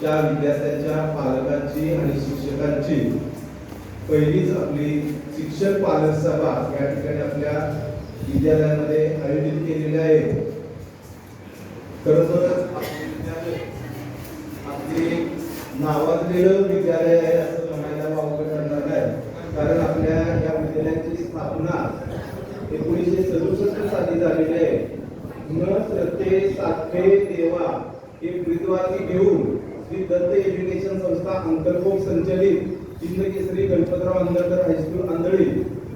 त्या विद्यार्थ्यांच्या पालकांची आणि शिक्षकांची पहिलीच आपली शिक्षक पालक सभा या ठिकाणी आपल्या विद्यालयामध्ये आयोजित केलेली आहे. खरं आपली नावाजलेलं विद्यालय आहे असं म्हणायला वावगं ठरणार नाही. कारण आपल्या या विद्यालयाची स्थापना एकोणीसशे सदुसष्ट साली झालेली आहे. न श्रद्धे साखे तेव्हा हे घेऊन श्री दत्त एज्युकेशन संस्था अंतर्भोग संचलित हिंदकेसरी गणपतराव आंदळकर हायस्कूल आंधळी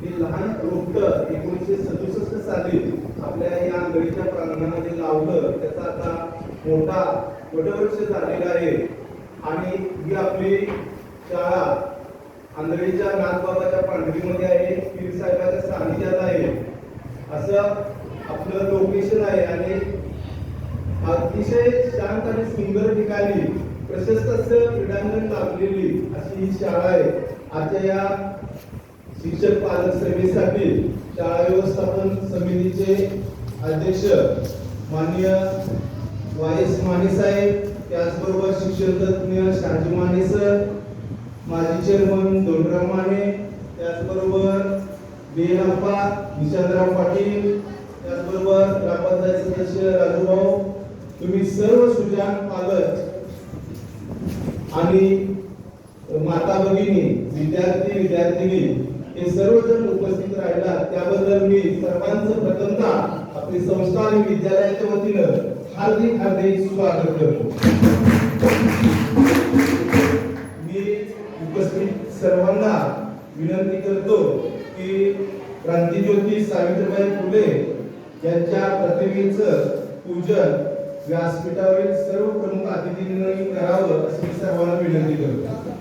हे लहान रोपट एकोणीसशे सदुसष्ट साली आपल्या या आंधळीच्या प्रांगणामध्ये लावलं. त्याचा आता मोठा वटवृक्ष झालेला आहे. आणि ही आपली शाळा आंधळीच्या नाथबाबाच्या पांढरीमध्ये आहे. पीर सानिध्यात आहे असं आपलं लोकेशन आहे आणि अतिशय शांत आणि सुंदर ठिकाणी प्रशस्त असं क्रीडांगण लाभलेली अशी ही शाळा आहे. आजच्या या शिक्षक पालक सभेसाठी शाळा व्यवस्थापन समितीचे अध्यक्ष माननीय वाय एस माने साहेब त्याचबरोबर शिक्षण तज्ज्ञ शहाजी माने सर माजी चेअरमन दोनराव माने त्याचबरोबर बेनप्पा निशांतराव पाटील त्याचबरोबर ग्रामपंचायत सदस्य राजूभाऊ तुम्ही सर्व सुजान पालक आणि माता भगिनी विद्यार्थी विद्यार्थिनी हे सर्वजण उपस्थित राहिला त्याबद्दल मी सर्वांचं प्रथमतः आपली संस्था आणि विद्यालयाच्या वतीनं हार्दिक हार्दिक स्वागत करतो. मी उपस्थित सर्वांना विनंती करतो की क्रांतीज्योती सावित्रीबाई फुले यांच्या प्रतिमेचं पूजन व्यासपीठावरील सर्व प्रमुख अतिथींनी करावं अशी सर्वांना विनंती करतो.